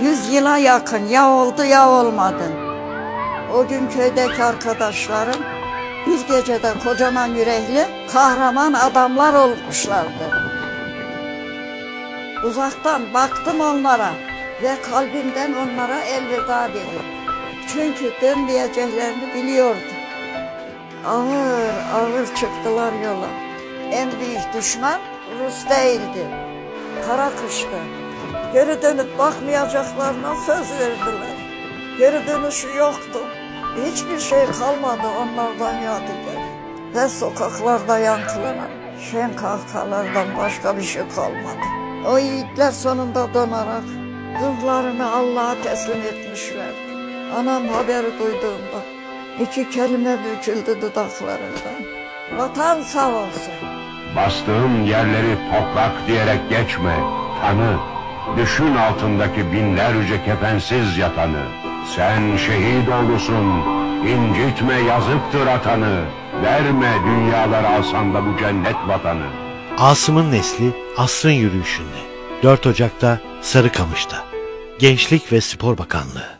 Yüz yıla yakın ya oldu ya olmadı. O gün köydeki arkadaşlarım bir gecede kocaman yürekli kahraman adamlar olmuşlardı. Uzaktan baktım onlara ve kalbimden onlara elveda dedim. Çünkü dönmeyeceklerini biliyordum. Ağır ağır çıktılar yola. En büyük düşman Rus değildi. Kara kıştı. Geri dönüp bakmayacaklarına söz verdiler. Geri dönüşü yoktu. Hiçbir şey kalmadı onlardan yadigar. Ve sokaklarda yankılanan şen kahkahalardan başka bir şey kalmadı. O yiğitler sonunda donarak ruhlarını Allah'a teslim etmişlerdi. Anam haberi duyduğunda iki kelime döküldü dudaklarından. Vatan sağ olsun. Bastığın yerleri toprak diyerek geçme, tanı. Düşün altındaki binlerce kefensiz yatanı. Sen şehit oğlusun, incitme yazıktır atanı. Verme dünyalar alsan da bu cennet vatanı. Asım'ın nesli asrın yürüyüşünde. 4 Ocak'ta Sarıkamış'ta. Gençlik ve Spor Bakanlığı.